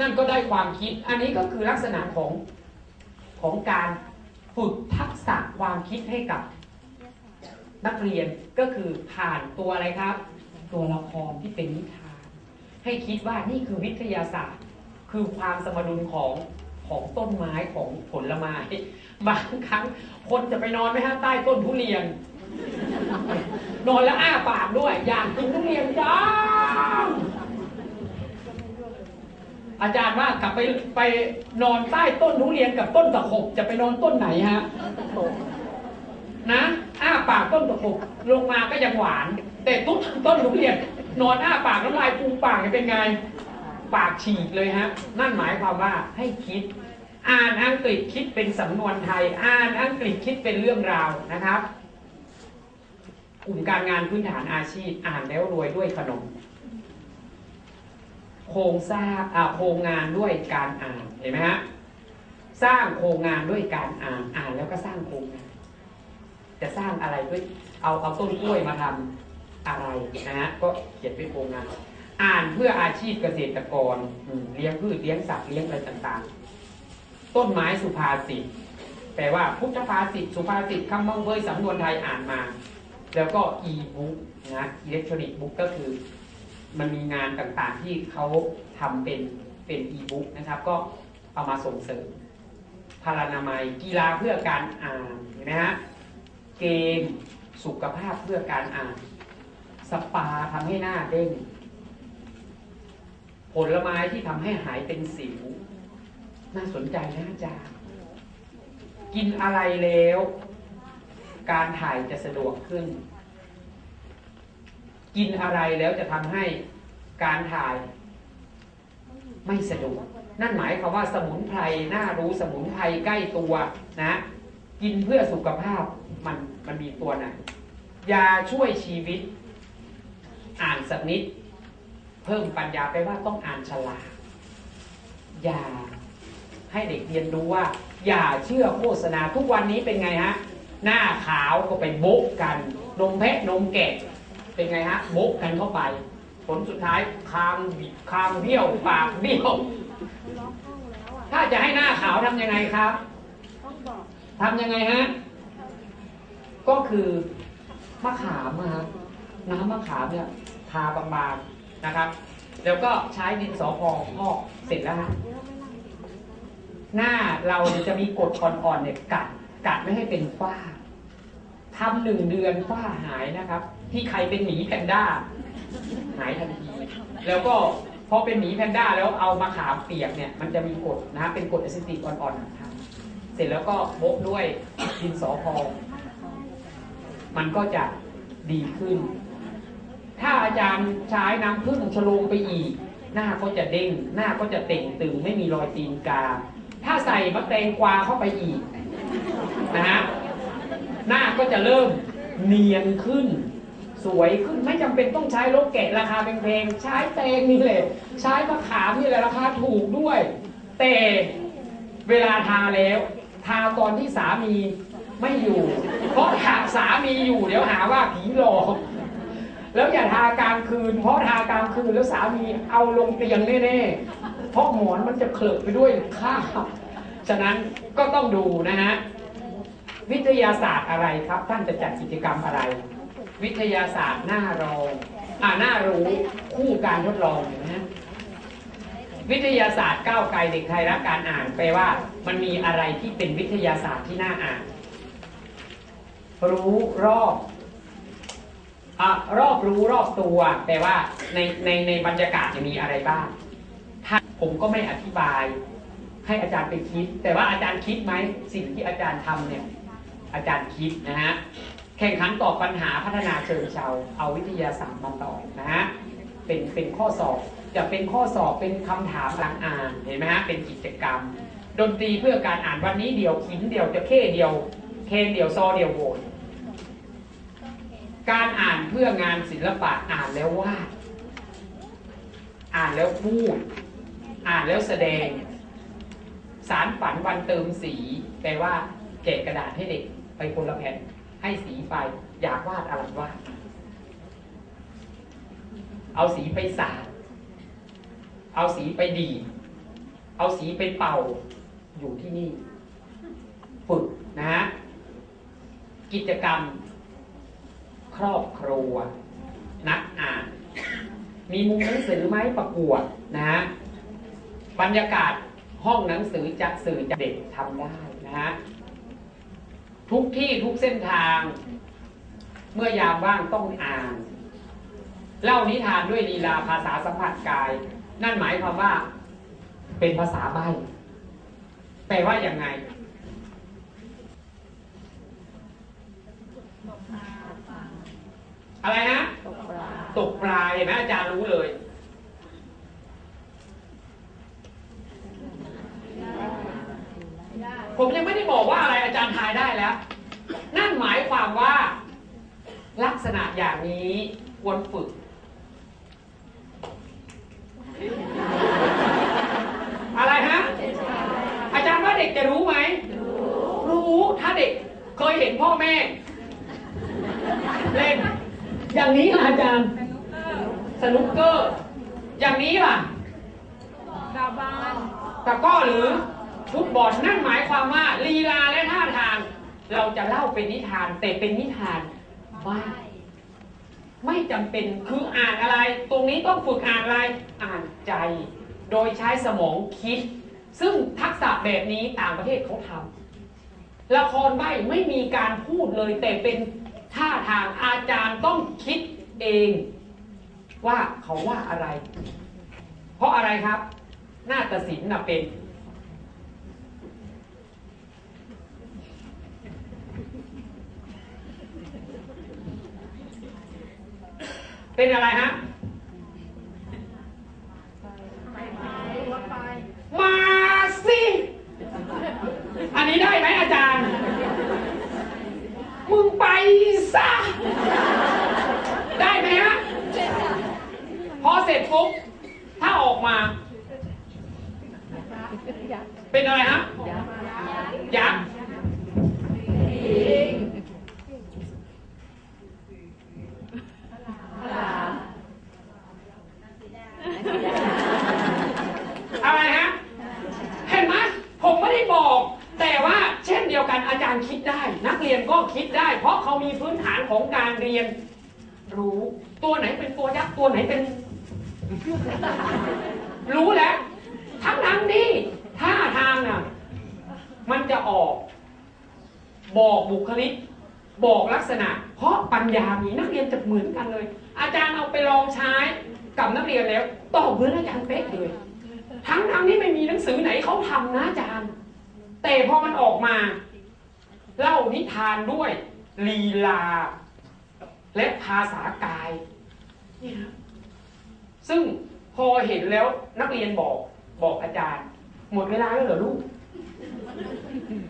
นั่นก็ได้ความคิด อันนี้ก็คือลักษณะของของการฝึกทักษะความคิดให้กับนักเรียนก็คือผ่านตัวอะไรครับ ตัวละครที่เป็นนิทานให้คิดว่านี่คือวิทยาศาสตร์ คือความสมดุลของของต้นไม้ของผลไม้บางครั้งคนจะไปนอนไหมฮะใต้ต้นทุเรียน นอนแล้วอ้าปากด้วย อยากกินทุเรียนจัง อาจารย์ว่ากลับไปไปนอนใต้ต้นทุเรียนกับต้นตะขบจะไปนอนต้นไหนฮะนะอ้าปากต้นตะขบลงมาก็ยังหวาน แต่ต้นต้นทุเรียน นอนอ้าปากน้ำลายฟูมปากเป็นไง ปากฉีกเลยฮะ นั่นหมายความว่าให้คิด อ่านอังกฤษคิดเป็นสำนวนไทย อ่านอังกฤษคิดเป็นเรื่องราวนะครับ กลุ่มการงานพื้นฐานอาชีพอ่านแล้วรวยด้วยขนม โครงสร้างอ่าโครงงานด้วยการอ่านเห็นไหมฮะสร้างโครงงานด้วยการอ่านอ่านแล้วก็สร้างโครงงาน จะสร้างอะไรด้วยเอาเอาต้นกล้วยมาทำอะไรนะฮะก็เขียนเป็นโครงงาน อ่านเพื่ออาชีพเกษตรกรเลี้ยงพืชเลี้ยงสัตว์เลี้ยงอะไรต่างๆ ต้นไม้สุภาษิตแปลว่าพุทธภาษิตสุภาษิตคำบังเบยสำนวนไทยอ่านมา แล้วก็อีบุ๊กนะอิเล็กทรอนิกส์บุ๊กก็คือ มันมีงานต่างๆที่เขาทำเป็นเป็นอีบุ๊กนะครับ ก็เอามาส่งเสริมพารานามัยกีฬาเพื่อการอ่านเห็นไหมฮะเกมสุขภาพเพื่อการอ่าน สปาทำให้หน้าเด้งผลไม้ที่ทำให้หายเป็นสิว น่าสนใจนะอาจารย์กินอะไรแล้ว การถ่ายจะสะดวกขึ้น กินอะไรแล้วจะทำให้การถ่ายไม่สะดวกนั่นหมายความว่าสมุนไพรน่ารู้สมุนไพรใกล้ตัวนะ กินเพื่อสุขภาพมันมันมีตัวไหนยาช่วยชีวิต อ่านสักนิด เพิ่มปัญญาไปว่าต้องอ่านฉลากอย่าให้เด็กเรียนรู้ว่า อย่าเชื่อโฆษณาทุกวันนี้เป็นไงฮะ หน้าขาวก็ไปโบกกัน นมแพะนมแกะ เป็นไงฮะโบกกันเข้าไป ผลสุดท้ายคางบิดคางเบี้ยวปากเบี้ยวถ้าจะให้หน้าขาวทำยังไงครับทำยังไงฮะก็คือมะขามอะครับน้ำมะขามเนี่ยทาบางๆนะครับ แล้วก็ใช้ดินสอพองพอกเสร็จแล้วฮะหน้าเราจะมีกรดอ่อนๆเนี่ยกัดกัดไม่ให้เป็นฝ้าทำหนึ่งเดือนฝ้าหายนะครับ ที่ใครเป็นหมีแพนด้า หายทันที แล้วก็พอเป็นหมีแพนด้าแล้วเอามาขามเปียกเนี่ยมันจะมีกดนะเป็นกรดอซิติกอ่อนๆนะครับเสร็จแล้วก็โบะด้วยดินสอพองมันก็จะดีขึ้น ถ้าอาจารย์ใช้น้ำผึ้งชโลมไปอีก หน้าก็จะเด้ง หน้าก็จะเต่งตึงไม่มีรอยตีนกา ถ้าใส่มะแตงกวาเข้าไปอีกนะฮะหน้าก็จะเริ่มเนียนขึ้น สวยขึ้นไม่จำเป็นต้องใช้รถแกะราคาแพงๆใช้แตงนี่แหละใช้มะขามนี่แหละราคาถูกด้วย แต่เวลาทาแล้ว ทาตอนที่สามีไม่อยู่ เพราะหากสามีอยู่เดี๋ยวหาว่าผีหลอกแล้วอย่าทากลางคืน เพราะทากลางคืนแล้วสามีเอาลงเตียงแน่ๆเพราะหมอนมันจะเคลิบไปด้วยข้าฉะนั้นก็ต้องดูนะฮะวิทยาศาสตร์อะไรครับ ท่านจะจัดกิจกรรมอะไร วิทยาศาสตร์หน้ารองอ่าหน้ารู้คู่การทดลองเห็นไหมฮะวิทยาศาสตร์ก้าวไกลเด็กไทยรักการอ่านแปลว่า มันมีอะไรที่เป็นวิทยาศาสตร์ที่น่าอ่าน รู้รอบอะรอบรู้รอบตัวแปลว่าในในในบรรยากาศจะมีอะไรบ้างถ้าผมก็ไม่อธิบาย ให้อาจารย์ไปคิด แต่ว่าอาจารย์คิดไหมสิ่งที่อาจารย์ทำเนี่ย อาจารย์คิดนะฮะ แข่งขันตอบปัญหาพัฒนาเชิงเชาเอาวิทยาศาสตร์มาตอบนะฮะเป็นเป็นข้อสอบจะเป็นข้อสอบเป็นคำถามหลังอ่านเห็นไหมฮะเป็นกิจกรรม ดนตรีเพื่อการอ่านวันนี้เดียวขินเดียวจะเข้เดียว เคนเดียวซอเดียวโหวตการอ่านเพื่องานศิลปะอ่านแล้ววาดอ่านแล้วพูด อ่านแล้วแสดง สารฝันวันเติมสีแปลว่าแจกกระดาษให้เด็กไปคนละแผ่น ให้สีไป อยากวาดอะไรวาดเอาสีไปสาดเอาสีไปดี เอาสีไปเป่า อยู่ที่นี่ ฝึกนะฮะ กิจกรรม ครอบครัว นักอ่าน มีมุมหนังสือไหมประกวดนะฮะ บรรยากาศห้องหนังสือจะสื่อจะเด็กทำได้นะฮะ ทุกที่ทุกเส้นทาง เมื่อยามว่างต้องอ่าน เล่านิทานด้วยลีลาภาษาสัมผัสกาย นั่นหมายความว่า เป็นภาษาใบแปลว่าอย่างไงอะไรนะ ตกปลา ตกปลาเห็นไหมอาจารย์รู้เลย ผมยังไม่ได้บอกว่าอะไรอาจารย์ทายได้แล้ว นั่นหมายความว่า ลักษณะอย่างนี้ควรฝึก อะไรฮะ อาจารย์ว่าเด็กจะรู้ไหม รู้ถ้าเด็กเคยเห็นพ่อแม่ เล่น อย่างนี้ล่ะอาจารย์ สนุกเกอร์ อย่างนี้ล่ะดาบ้านตะกร้อหรือฟุตบอลนั่นหมายความว่าลีลาและท่าทาง เราจะเล่าเป็นนิทานแต่เป็นนิทาน บ้าไม่จำเป็นคืออ่านอะไร ตรงนี้ต้องฝึกอ่านอะไรอ่านใจ โดยใช้สมองคิด ซึ่งทักษะแบบนี้ต่างประเทศเขาทำละครใบไม่มีการพูดเลย แต่เป็นท่าทางอาจารย์ต้องคิดเอง ว่าเขาว่าอะไร เพราะอะไรครับ หน้าฏศิลป์น่ะเป็น เป็นอะไรฮะมาสิ อันนี้ได้ไหมอาจารย์ มึงไปซะ ได้ไหมฮะ พอเสร็จปุ๊บ ถ้าออกมา เป็นอะไรฮะ ยักษ์อะไรฮะ เห็นไหมผมไม่ได้บอก แต่ว่าเช่นเดียวกันอาจารย์คิดได้ นักเรียนก็คิดได้ เพราะเขามีพื้นฐานของการเรียน รู้ตัวไหนเป็นตัวยักษ์ตัวไหนเป็น รู้แล้ว ทั้งนั้นนี่ท่าทางน่ะ มันจะออก บอกบุคลิก บอกลักษณะ เพราะ ปัญญามีนักเรียนจะเหมือนกันเลย อาจารย์เอาไปลองใช้กับนักเรียนแล้วตอบเหมือนอาจารย์เป๊ะเลย ทั้งทั้งที่ไม่มีหนังสือไหนเขาทำนะอาจารย์ แต่พอมันออกมา เล่านิทานด้วย ลีลา และภาษากายนี่ครับซึ่งพอเห็นแล้วนักเรียนบอกบอกอาจารย์ หมดเวลาแล้วเหรอลูก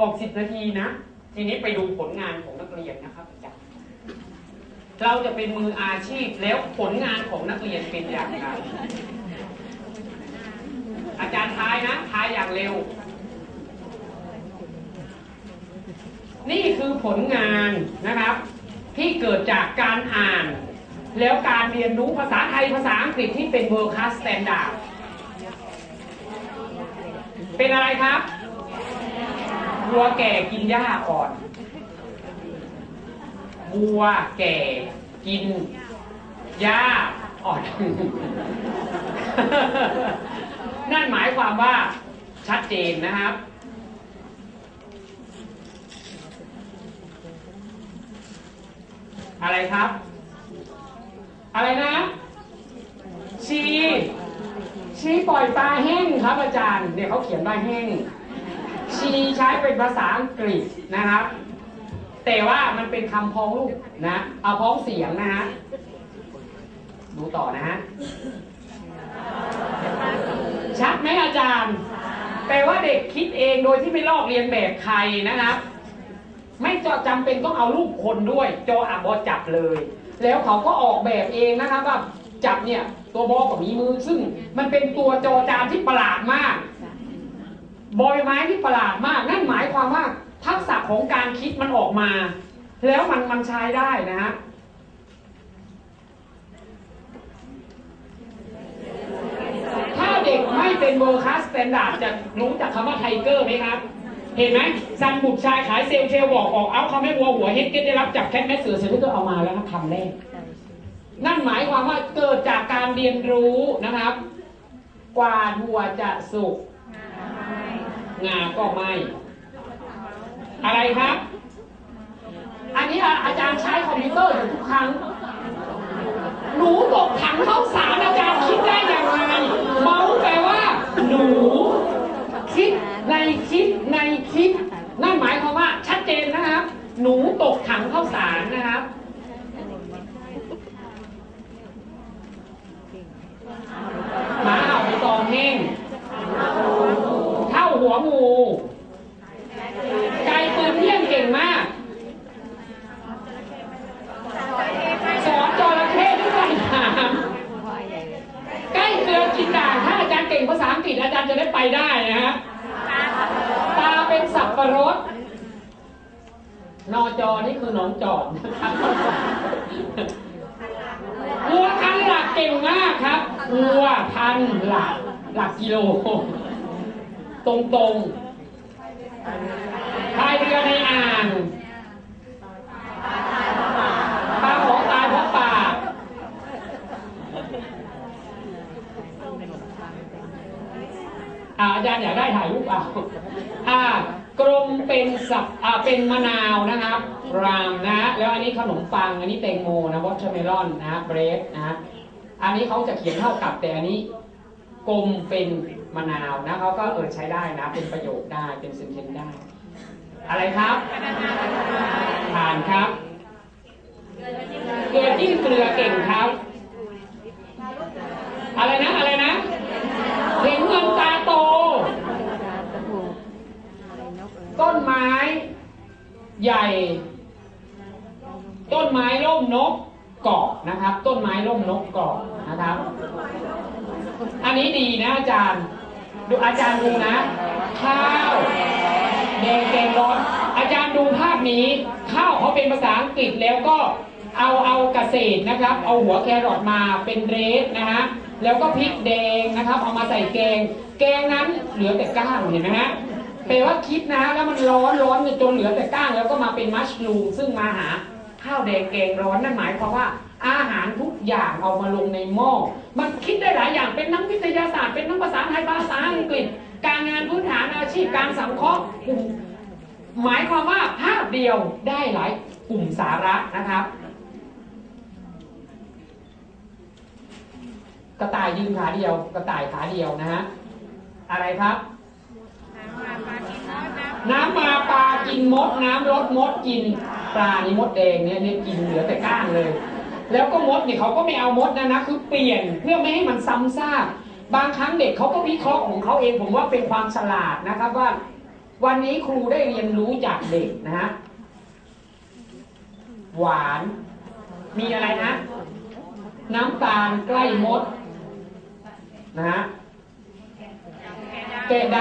ออกสิบนาทีนะ ทีนี้ไปดูผลงานของนักเรียนนะครับ เราจะเป็นมืออาชีพแล้วผลงานของนักเรียนเป็นอย่างไรอาจารย์ทายนะทายอย่างเร็ว นี่คือผลงานนะครับ ที่เกิดจากการอ่าน แล้วการเรียนรู้ภาษาไทยภาษาอังกฤษที่เป็น world class standard เป็นอะไรครับวัวแก่กินหญ้าอ่อน วัวแก่กินหญ้าอ่อนนั่นหมายความว่าชัดเจนนะครับ อะไรครับ อะไรนะชีชีปล่อยปลาแห้งครับอาจารย์เนี่ยเขาเขียนว่าแห้งชีใช้เป็นภาษาอังกฤษนะครับ แต่ว่ามันเป็นคำพ้องรูปนะ เอาพ้องเสียงนะฮะ ดูต่อนะฮะ ชัดไหมอาจารย์ แปลว่าเด็กคิดเองโดยที่ไม่ลอกเรียนแบบใครนะครับ ไม่จำเป็นต้องเอารูปคนด้วย จออับบอจับเลย แล้วเขาก็ออกแบบเองนะครับว่าจับเนี่ย ตัวบอกับมีมือ ซึ่งมันเป็นตัวจอจานที่ประหลาดมาก บอยไม้ที่ประหลาดมาก นั่นหมายความว่า ทักษะของการคิดมันออกมา แล้วมันมันใช้ได้นะฮะถ้าเด็กไม่เป็นเวอร์คัสแตนดาร์ดจะรู้จักคำว่าไทเกอร์ไหมครับเห็นไหมซันบุตรชายขายเซลเชลบอกออกเอาเขาไม่วัวหัวเฮดเก็ตได้รับจากแคทแมสเสือเซนก็เอามาแล้วนะคำแรกนั่นหมายความว่าเกิดจากการเรียนรู้นะครับ กว่าหัวจะสุกงาก็ไม่ อะไรครับ อันนี้อาจารย์ใช้คอมพิวเตอร์อยู่ทุกครั้ง หนูตกถังเข้าสารอาจารย์คิดได้อย่างไร เมาส์แปลว่า หนู คิดในคิดในคิด นั่นหมายความว่าชัดเจนนะครับ หนูตกถังเข้าสารนะครับหมาเห่าในตองแห้งเท่าหัวงู ไก่ปืนเที่ยงเก่งมาก สอนจระเข้ด้วยว่ายน้ำใกล้เกลือกินด่างถ้าอาจารย์เก่งภาษาอังกฤษอาจารย์จะได้ไปได้นะฮะ ตาเป็นสับประรด นอจอนี่คือหนอนจอดนะครับวัวพันหลักเก่งมากครับวัวพันหลักหลักกิโล ตรงตรงๆพายเรือในอ่างปลาของตายเพราะปากอ่าอาจารย์อยากได้ถ่ายรูปเอาอ่ากลมเป็นสับอ่าเป็นมะนาวนะครับรามนะ แล้วอันนี้ขนมปัง อันนี้แตงโมนะวอชเมลอนนะเบรดนะ อันนี้เขาจะเขียนเท่ากับแต่อันนี้กลมเป็น มะนาวนะเขาก็เออใช้ได้นะ เป็นประโยคได้เป็นเซนเทนได้ อะไรครับผ่านครับเกลือจิ้มเกลือเก่งครับ อะไรนะอะไรนะเห็นเงินตาโต ต้นไม้ ใหญ่ ต้นไม้ร่มนกเกาะนะครับ ต้นไม้ร่มนกเกาะนะครับ อันนี้ดีนะอาจารย์ ดูอาจารย์ดูนะ ข้าวแดงแกงร้อน อาจารย์ดูภาพนี้ ข้าวเขาเป็นภาษาอังกฤษแล้วก็เอาเอาเกษตรนะครับ เอาหัวแครอทมาเป็นเรสนะฮะแล้วก็พริกแดงนะครับ เอามาใส่แกง แกงนั้นเหลือแต่ก้างเห็นไหมฮะแปลว่าคิดนะแล้วมันร้อนร้อนจนเหลือแต่ก้างแล้วก็มาเป็นมัชรูมซึ่งมาหาข้าวแดงแกงร้อนนั่นหมายความว่า อาหารทุกอย่างเอามาลงในหม้อ มันคิดได้หลายอย่างเป็นนักวิทยาศาสตร์ เป็นนักภาษาไทยภาษาอังกฤษ การงานพื้นฐานอาชีพการสังเคราะห์กลุ่มหมายความว่าภาพเดียวได้หลายกลุ่มสาระนะครับ กระต่ายยืนขาเดียว กระต่ายขาเดียวนะฮะอะไรครับน้ำมาปลากินมด น้ำลดมดกินปลานี่มดแดงเนี่ยเนี่ยกินเหลือแต่ก้างเลย แล้วก็มดเนี่ยเขาก็ไม่เอามดนะนะคือเปลี่ยนเพื่อไม่ให้มันซ้ำซากบางครั้งเด็กเขาก็วิเคราะห์ของเขาเองผมว่าเป็นความฉลาดนะครับว่า วันนี้ครูได้เรียนรู้จากเด็กนะฮะหวาน มีอะไรนะ น้ำตาลใกล้มดนะฮะแกด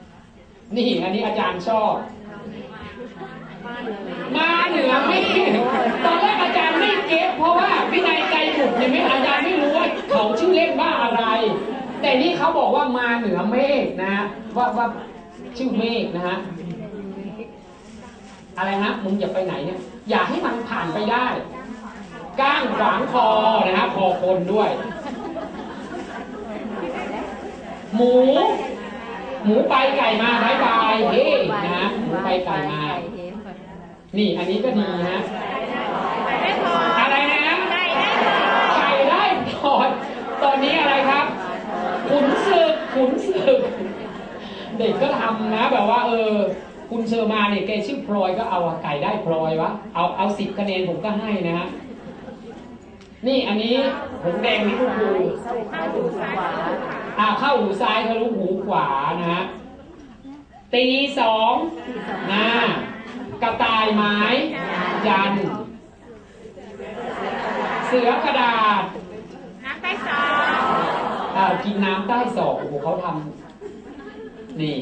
ำนี่อันนี้อาจารย์ชอบ มาเหนือไม่ตอนแรก ไม่เก็ตเพราะว่าวินัยใจบุตรเนี่ยไม่อาจารย์ไม่รู้ว่าเขาชื่อเล่นว่าอะไร แต่นี่เขาบอกว่ามาเหนือเมฆนะ ว่าว่าชื่อเมฆนะฮะอะไรนะมึงอย่าไปไหนเนี่ยอย่าให้มันผ่านไปได้ก้างขวางคอนะฮะคอคนด้วย หมู หมูไปไก่มาบายบายเฮ้นะฮะหมูไปไก่มา นี่อันนี้ก็ดีนะ อะไรนะ ไก่ได้พอดตอนนี้อะไรครับ ขุนศึกขุนศึก เด็กก็ทำนะ แบบว่า เออ คุณเชอร์มาเนี่ยแกชื่อพลอยก็เอาอะไก่ได้พลอยวะ เอาเอาสิบคะแนนผมก็ให้นะฮะ นี่อันนี้ผงแดงนี่คุณครูอ่าเข้าหูซ้ายทะลุหูขวานะฮะ ตีสองนะกระต่ายไม้ยัน เสือกระดาษน้ำใต้ซออ่ากินน้ำใต้ศอกโอ้โหเขาทำ นี่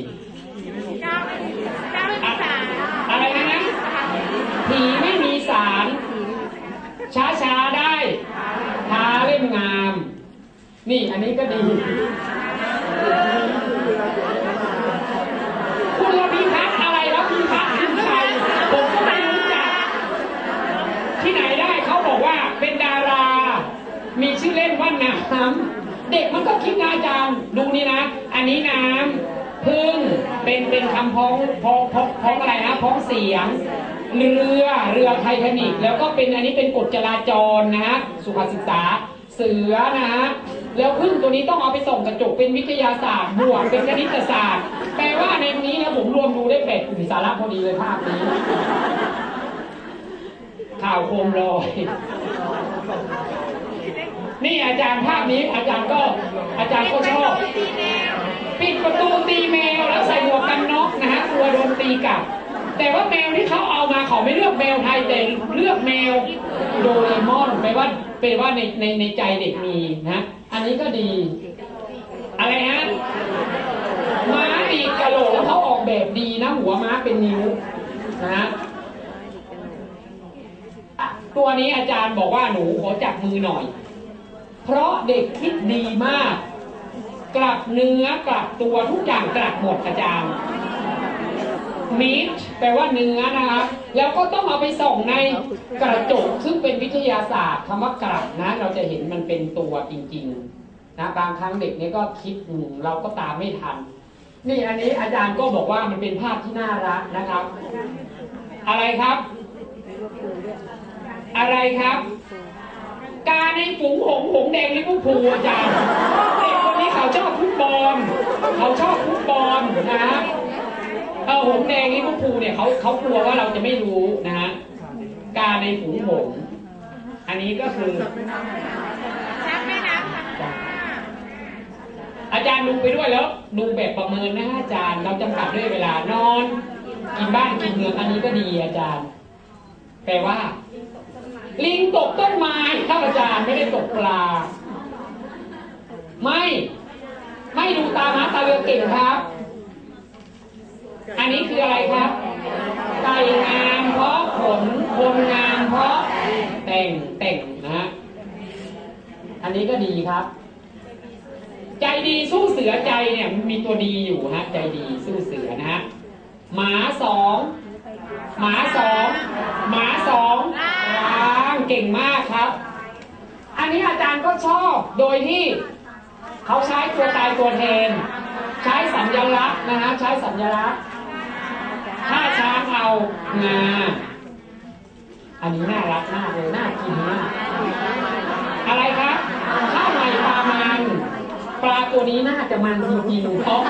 เจ้าเจ้าอีสานอะไรนะนะผีไม่มีสารช้าช้าได้ทาเล่มงาม นี่อันนี้ก็ดีคุณระพีพัฒอะไรแล้วพีพัฒน์คือใครผมก็ไม่รู้จัก ที่ไหนได้เขาบอกว่าเป็นดารา มีชื่อเล่นว่าน้ำเด็กมันก็คิดนะอาจารย์ดูนี่นะ อันนี้น้ำ พึ่งเป็นเป็นคำพ้องพ้องพ้องพ้องอะไรนะพ้องเสียงเรือเรือไททานิกแล้วก็เป็นอันนี้เป็นกฎจราจรนะฮะสุขศึกษาเสือนะฮะแล้วพึ่งตัวนี้ต้องเอาไปส่งกระจกเป็นวิทยาศาสตร์บวกเป็นคณิตศาสตร์ แปลว่าในนี้นะผมรวมดูได้แปดกลุ่มสาระพอดีเลยภาพนี้ ข่าวโคมลอยนี่อาจารย์ภาพนี้อาจารย์ก็อาจารย์ก็ชอบ ปิดประตูตีแมวแล้วใส่หมวกกันน็อกนะฮะกลัวโดนตีกลับ แต่ว่าแมวที่เขาเอามาเขาไม่เลือกแมวไทยแต่เลือกแมวโดเรมอนแปลว่าแปลว่าในในในใจเด็กมีนะอันนี้ก็ดีอะไรฮะม้าดีดกระโหลกเขาออกแบบดีนะ หัวม้าเป็นนิ้วนะฮะตัวนี้อาจารย์บอกว่าหนูขอจับมือหน่อย เพราะเด็กคิดดีมาก กลับเนื้อกลับตัวทุกอย่างกลับหมดอาจารย์มีทแปลว่าเนื้อนะครับแล้วก็ต้องเอาไปส่องในกระจกซึ่งเป็นวิทยาศาสตร์คำว่ากลับนะ เราจะเห็นมันเป็นตัวจริงๆนะบางครั้งเด็กเนี่ยก็คิดอืมเราก็ตามไม่ทัน นี่อันนี้อาจารย์ก็บอกว่ามันเป็นภาพที่น่ารักนะครับ อะไรครับ อะไรครับ การในฝูงหงหงแดงลิเวอร์พูลอาจารย์ นี้เขาชอบฟุตบอลเขาชอบฟุตบอลนะฮะเออหงแดงลิเวอร์พูเนี่ยเขาเขากลัวว่าเราจะไม่รู้นะฮะการในฝูงหงอันนี้ก็คือช้างแม่น้ำค่ะอาจารย์ดูไปด้วยแล้วดูแบบประเมินนะฮะอาจารย์เราจำกัดด้วยเวลานอนกินบ้านกินเมืองอันนี้ก็ดีอาจารย์ แปลว่า ลิงตกต้นไม้ครับอาจารย์ไม่ได้ตกปลา ไม่ ไม่ดูตามาตาเรือเก่งครับ อันนี้คืออะไรครับไก่งามเพราะขนคนงามเพราะแต่งแต่งนะฮะ อันนี้ก็ดีครับ ใจดีสู้เสือใจเนี่ยมีตัวดีอยู่ฮะ ใจดีสู้เสือนะฮะ หมาสองหมาสองหมาสองล้างเก่งมากครับ อันนี้อาจารย์ก็ชอบโดยที่ เขาใช้ตัวตายตัวแทน ใช้สัญลักษณ์นะฮะใช้สัญลักษณ์ถ้าช้างเอางาอันนี้น่ารักมากเลยน่ากินมากอะไรครับข้าวใหม่ปลามัน ปลาตัวนี้น่าจะมันจริงๆเพราะ